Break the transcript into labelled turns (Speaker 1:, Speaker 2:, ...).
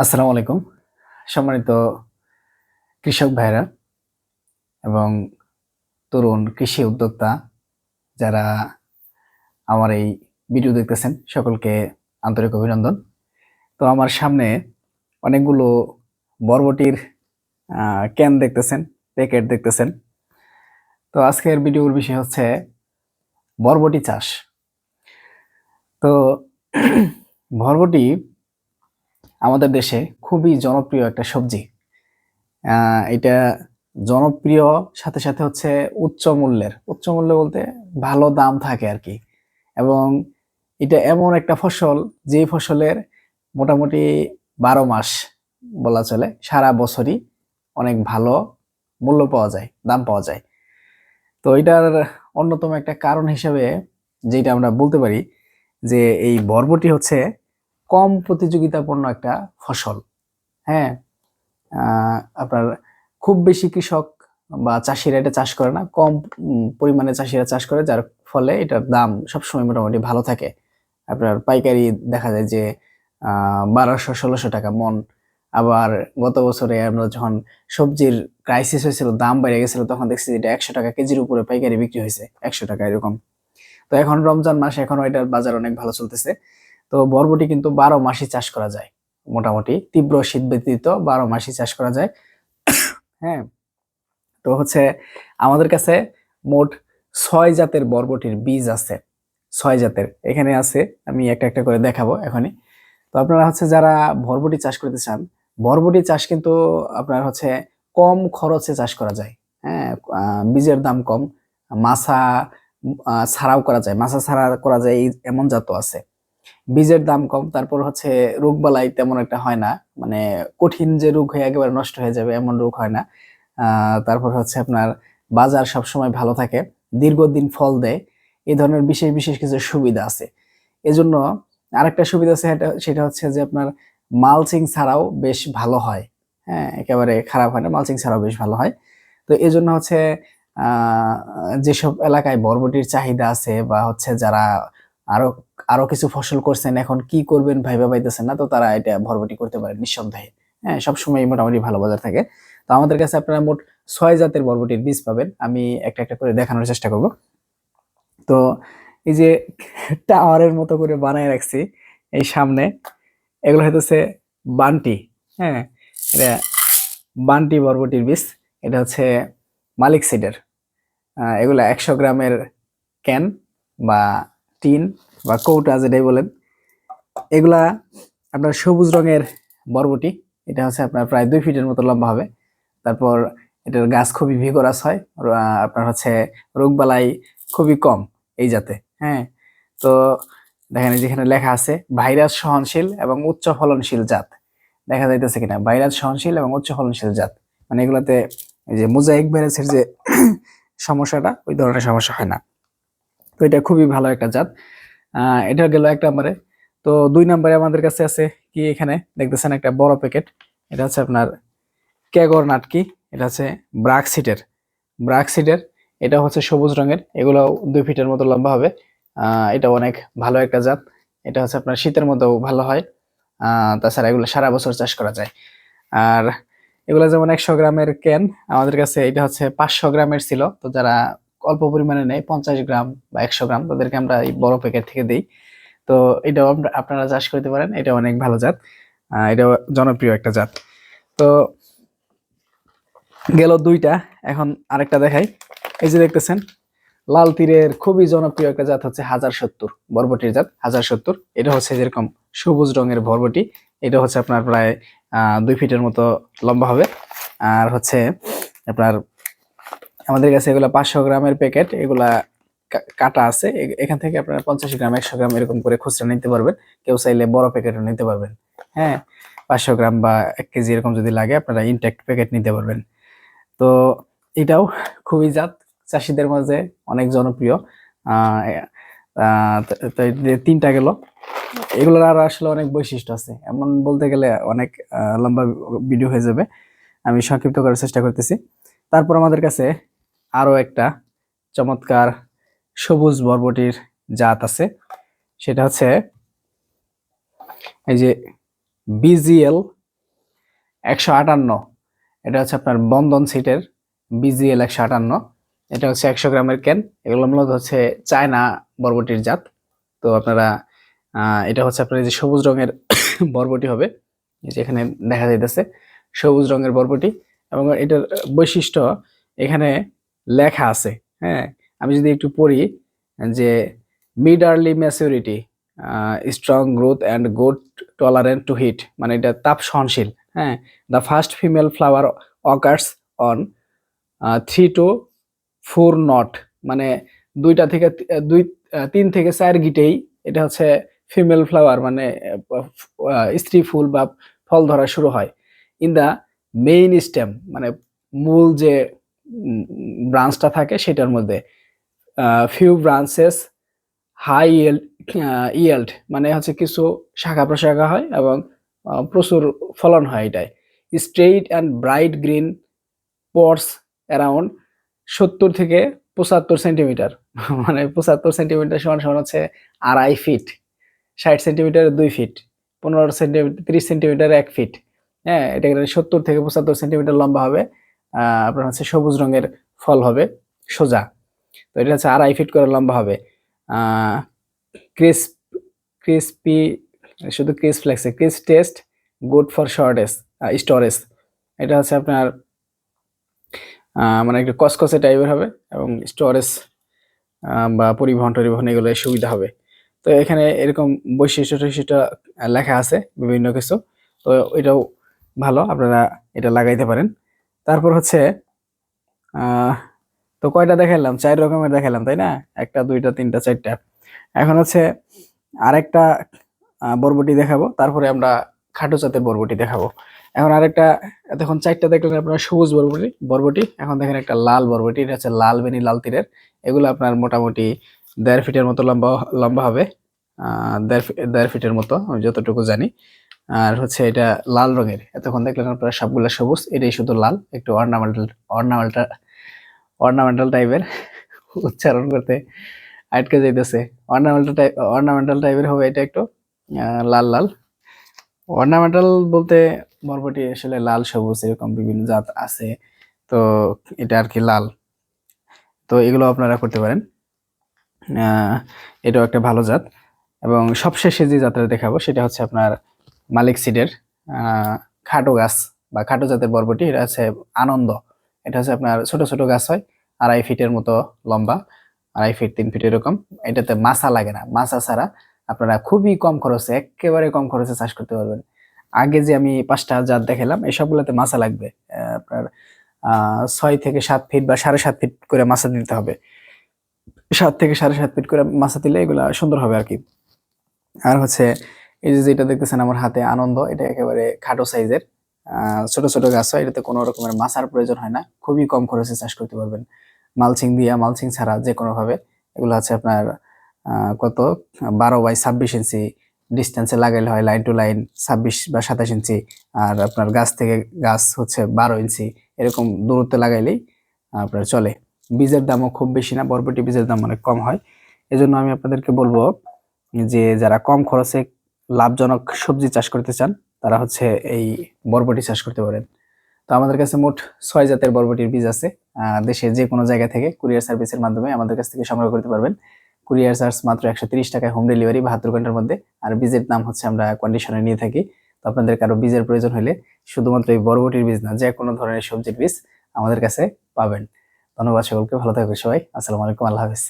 Speaker 1: আসসালামু আলাইকুম। সম্মানিত কৃষক ভাইরা এবং তরুণ কৃষি উদ্যোক্তা যারা আমার এই ভিডিও দেখতেছেন, সকলকে আন্তরিক অভিনন্দন। তো আমার সামনে অনেকগুলো বরবটির ক্যান দেখতেছেন প্যাকেট দেখতেছেন। তো আজকের ভিডিওর বিষয় হচ্ছে বরবটি চাষ। তো বরবটি আমাদের দেশে খুবই জনপ্রিয় একটা সবজি। এটা জনপ্রিয় সাথে সাথে হচ্ছে উচ্চ মূল্যের। উচ্চ মূল্য বলতে ভালো দাম থাকে আর কি এবং এটা এমন একটা ফসল যে ফসলের মোটামুটি বারো মাস বলা চলে, সারা বছরই অনেক ভালো মূল্য পাওয়া যায়, দাম পাওয়া যায়। তো এটার অন্যতম একটা কারণ হিসেবে যেটা আমরা বলতে পারি, যে এই বরবটি হচ্ছে কম প্রতিযোগিতাপূর্ণ একটা ফসল। হ্যাঁ? আপনার খুব বেশি কৃষক বা চাষিরা এটা চাষ করে না, কম পরিমাণে চাষিরা চাষ করে, যার ফলে এটার দাম সবসময় মোটামুটি ভালো থাকে। আপনার পাইকারি দেখা যায় যে বারোশো, ষোলোশো টাকা মন। আবার গত বছরে আমরা যখন সবজির ক্রাইসিস হয়েছিল, দাম বেড়ে গেছিল, তখন দেখছি এটা একশো টাকা কেজির উপরে পাইকারি বিক্রি হয়েছে, একশো টাকা এরকম। তো এখন রমজান মাস এখনও এটার বাজার অনেক ভালো চলতেছে। তো বরবটি কিন্তু বারো মাসই চাষ করা যায়, মোটামুটি। তীব্র শীত ব্যতীত বারো মাসই চাষ করা যায়। হ্যাঁ তো হচ্ছে আমাদের কাছে মোট ছয় জাতের বরবটির বীজ আছে, ছয় জাতের। এখানে আছে, আমি একটা একটা করে দেখাবো এখনই। তো আপনারা হচ্ছে যারা বরবটি চাষ করতে চান, বরবটি চাষ কিন্তু আপনার হচ্ছে কম খরচে চাষ করা যায়। হ্যাঁ বীজের দাম কম। মাছা ছাড়াও করা যায়। মাছা ছাড়া করা যায় এমন জাতও আছে। বীজের দাম কম, তারপর হচ্ছে রোগবালাই তেমন একটা হয় না। মানে কঠিন যে রোগ হয়ে একেবারে নষ্ট হয়ে যাবে এমন রোগ হয় না। তারপর হচ্ছে আপনার বাজার সব সময় ভালো থাকে, দীর্ঘদিন ফল দেয় এই ধরনের বিশেষ বিশেষ কিছু সুবিধা আছে। এজন্য আরেকটা সুবিধা আছে সেটা- হচ্ছে যে আপনার মালচিং ছাড়াও বেশ ভালো হয়। হ্যাঁ একেবারে খারাপ হয় না, মালচিং ছাড়াও বেশ ভালো হয়। তো এই জন্য হচ্ছে যেসব এলাকায় বরবটির চাহিদা আছে বা হচ্ছে যারা আরও আরও কিছু ফসল করছেন, এখন কি করবেন ভাইবা পাইতেছেন না, তো তারা এটা বরবটি করতে পারেন নিঃসন্দেহে। হ্যাঁ সবসময় মোটামুটি ভালো বাজার থাকে। তো আমাদের কাছে আপনারা মোট ছয় জাতের বরবটির বীজ পাবেন। আমি একটা একটা করে দেখানোর চেষ্টা করব। তো এই যে টাওয়ারের মতো করে বানায় রাখছি এই সামনে, এগুলো হইতেছে বান্টি। হ্যাঁ এটা বান্টি বরবটির বীজ। এটা হচ্ছে মালিক সিডের। এগুলো একশো গ্রামের ক্যান বা টিন বা কৌটা যেটাই বলেন, এগুলা আপনার সবুজ রঙের বরবটি। এটা হচ্ছে আপনার প্রায় দুই ফিটের মতো লম্বা হবে। তারপর এটার গাছ খুবই ভিগরাস হয় আপনার হচ্ছে রোগবালাই খুবই কম এই জাতে হ্যাঁ। তো দেখেন যেখানে লেখা আছে, ভাইরাস সহনশীল এবং উচ্চ ফলনশীল জাত। দেখা যাইতেছে কিনা, ভাইরাস সহনশীল এবং উচ্চ ফলনশীল জাত। মানে এগুলাতে যে মোজাইক ভাইরাসের যে সমস্যাটা, ওই ধরনের সমস্যা হয় না। তো এটা খুবই ভালো একটা জাত। এটা গেল এক নম্বরে। তো দুই নম্বরে আমাদের কাছে আছে কি এখানে? দেখতেছেন একটা বড় প্যাকেট এটা হচ্ছে আপনার ক্যাগর নাটকি। এটা হচ্ছে ব্রাক সিটের ব্রাক সিটের এটা হচ্ছে সবুজ রঙের। এগুলো দুই ফিটের মতো লম্বা হবে। এটা অনেক ভালো একটা জাত। এটা হচ্ছে আপনার শীতের মধ্যেও ভালো হয়। তাছাড়া এগুলো সারা বছর চাষ করা যায়। আর এগুলো যেমন একশো গ্রামের ক্যান আমাদের কাছে এটা হচ্ছে পাঁচশো গ্রামের ছিল। তো যারা অল্প পরিমাণে নেয় পঞ্চাশ গ্রাম বা একশো গ্রাম তাদেরকে আমরা এই বড় প্যাকেট থেকে দিই। তো এটাও আপনারা চাষ করতে পারেন, এটা অনেক ভালো জাত এটাও জনপ্রিয় একটা জাত। তো গেল দুইটা, এখন আরেকটা দেখাই। এই যে দেখতেছেন, লাল তীরের খুবই জনপ্রিয় একটা জাত হচ্ছে হাজার সত্তর, বরবটির জাত, হাজার সত্তর। এটা হচ্ছে যেরকম সবুজ রঙের বরবটি, এটা হচ্ছে আপনার প্রায় দুই ফিটের মতো লম্বা হবে। আর হচ্ছে আপনার আমাদের কাছে এগুলা পাঁচশো গ্রামের প্যাকেট, এগুলা কাটা আছে। এখান থেকে আপনারা পঞ্চাশ গ্রাম, একশো গ্রাম এরকম করে খুচরা নিতে পারবেন। কেউ চাইলে বড় প্যাকেটও নিতে পারবেন। হ্যাঁ পাঁচশো গ্রাম বা এক কেজি এরকম যদি লাগে, আপনারা ইনটেক্ট প্যাকেট নিতে পারবেন। তো এটাও খুবই জাত, চাষিদের মাঝে অনেক জনপ্রিয়। তো- তিনটা গেল। এগুলোর আর আসলে অনেক বৈশিষ্ট্য আছে। এমন বলতে গেলে অনেক লম্বা ভিডিও হয়ে যাবে। আমি সংক্ষিপ্ত করার চেষ্টা করতেছি। তারপর আমাদের কাছে আরও একটা চমৎকার সবুজ বরবটির জাত আছে। সেটা হচ্ছে এই যে বিজিএল একশো আটান্ন। এটা হচ্ছে আপনার বন্ধন সিটের বিজিএল একশো আটান্ন। এটা হচ্ছে একশো গ্রামের ক্যান এগুলো মূলত হচ্ছে চায়না বরবটির জাত। তো আপনারা এটা হচ্ছে আপনার এই যে সবুজ রঙের বরবটি হবে। এই যে এখানে দেখা যাইতেছে সবুজ রঙের বরবটি এবং এটার বৈশিষ্ট্য এখানে লেখা আছে হ্যাঁ? আমি যদি একটু পড়ি, যে mid early maturity strong growth and good tolerant to heat মানে এটা তাপ সহনশীল হ্যাঁ? The first female flower occurs on three to four node মানে দুইটা থেকে, দুই তিন থেকে চার গিটেই এটা হচ্ছে ফিমেল ফ্লাওয়ার মানে স্ত্রী ফুল বা ফল ধরা শুরু হয়। ইন দ্য মেইন স্টেম মানে মূল যে ব্রাঞ্চটা থাকে সেটার মধ্যে few branches high yield yield মানে হচ্ছে কিছু শাখা প্রশাখা হয় এবং প্রচুর ফলন হয় এটাই straight and bright green pods around সত্তর থেকে পঁচাত্তর সেন্টিমিটার মানে পঁচাত্তর সেন্টিমিটার সমান সমান হচ্ছে আড়াই ফিট ষাট সেন্টিমিটার দুই ফিট পনেরো সেন্টিমিটার তিরিশ সেন্টিমিটার এক ফিট হ্যাঁ এটা সত্তর থেকে পঁচাত্তর সেন্টিমিটার লম্বা হবে। আপনার হচ্ছে সবুজ রঙের ফল হবে, সোজা। তো এটা হচ্ছে আড়াই ফিট করে লম্বা হবে। ক্রিসপ ক্রিসপি শুধু ক্রিসপ লাগছে। Crisp taste good for shortage storage এটা হচ্ছে আপনার মানে একটু কসকসে টাইপের হবে এবং স্টোরেজ বা পরিবহন টরিবহন এগুলো সুবিধা হবে। তো এখানে এরকম বৈশিষ্ট্য টৈশিষ্ট্য লেখা আছে বিভিন্ন কিছু। তো এটাও ভালো, আপনারা এটা লাগাইতে পারেন। তারপর হচ্ছে তো কয়টা দেখালাম চার রকমের দেখালাম তাই না? একটা, দুইটা, তিনটা, চারটা। এখন হচ্ছে আরেকটা বরবটি দেখাবো। তারপরে আমরা খাটো জাতের বরবটি দেখাবো। এখন আরেকটা, এতক্ষণ চারটা দেখলেন আপনার, সবুজ বরবটি বরবটি। এখন দেখেন একটা লাল বরবটি, এটা হচ্ছে লাল বেনি, লাল তীরের। এগুলো আপনার মোটামুটি দেড় ফিটের মতো লম্বা লম্বা হবে। দেড় দেড় ফিটের মতো, আমি যতটুকু জানি। আর হচ্ছে এটা লাল রঙের। এতক্ষণ দেখলেন আপনারা সবগুলা সবুজ, এটাই শুধু লাল, একটু অর্নামেন্টাল অর্নামেন্টাল অর্নামেন্টাল টাইপের উচ্চারণ করতে আটকে যাইতেছে। অর্নামেন্টাল টাইপ অর্নামেন্টাল টাইপের হবে এটা একটু লাল লাল। অর্নামেন্টাল বলতে বরবটি আসলে লাল, সবুজ, এরকম বিভিন্ন জাত আছে, তো এটা আর কি লাল। তো এগুলো আপনারা করতে পারেন। এটাও একটা ভালো জাত। এবং সবশেষে যে জাতটা দেখাবো সেটা হচ্ছে আপনার মালিক সিডের খাটো গাছ বা খাটো জাতের বরবটি, এটা হচ্ছে আনন্দ। এটা হচ্ছে আপনার ছোট ছোট গাছ হয়, আড়াই ফিটের মতো লম্বা, আড়াই ফিট, তিন ফিট এরকম। এটাতে মাছা লাগে না। মাছা ছাড়া আপনারা খুবই কম খরচে, একেবারে কম খরচে চাষ করতে পারবেন। আগে যে আমি পাঁচটা জাত দেখালাম এই সবগুলোতে মাছা লাগবে। আপনার ছয় থেকে সাত ফিট বা সাড়ে সাত ফিট করে মাছা দিতে হবে। সাত থেকে সাড়ে সাত ফিট করে মাছা দিলে এগুলা সুন্দর হবে আর কি। আর হচ্ছে এই যে যেটা দেখতেছেন আমার হাতে আনন্দ, এটা একেবারে খাটো সাইজের। ছোট ছোট গাছ হয়, এটাতে কোনো রকমের মাছার প্রয়োজন হয় না। খুবই কম খরচে চাষ করতে পারবেন। মালচিং দিয়া, মালচিং ছাড়া যে কোনোভাবে এগুলো হচ্ছে আপনার কত? বারো বাই ছাব্বিশ ইঞ্চি। ডিস্টেন্সে লাগাইলে হয় লাইন টু লাইন ছাব্বিশ বা সাতাশ ইঞ্চি। আর আপনার গাছ থেকে গাছ হচ্ছে বারো ইঞ্চি। এরকম দূরত্বে লাগাইলেই আপনার চলে। বীজের দামও খুব বেশি না, বরবটি বীজের দাম অনেক কম হয়। এজন্য আমি আপনাদেরকে বলব যে যারা কম খরচে লাভজনক সবজি চাষ করতে চান, তারা হচ্ছে এই বরবটি চাষ করতে পারেন। তো আমাদের কাছে মোট ছয় জাতের বরবটির বীজ আছে। দেশের যে কোনো জায়গা থেকে কুরিয়ার সার্ভিসের মাধ্যমে আমাদের কাছ থেকে সংগ্রহ করতে পারবেন। কুরিয়ার চার্জ মাত্র একশো তিরিশ টাকায় হোম ডেলিভারি বাহাত্তর ঘণ্টার মধ্যে। আর বীজের দাম হচ্ছে আমরা কন্ডিশনে নিয়ে থাকি। তো আপনাদের কারও বীজের প্রয়োজন হলে শুধুমাত্র এই বরবটির বীজ না, যে কোনো ধরনের সবজির বীজ আমাদের কাছে পাবেন। ধন্যবাদ সকলকে, ভালো থাকবে সবাই। আসসালামু আলাইকুম, আল্লাহ হাফিজ।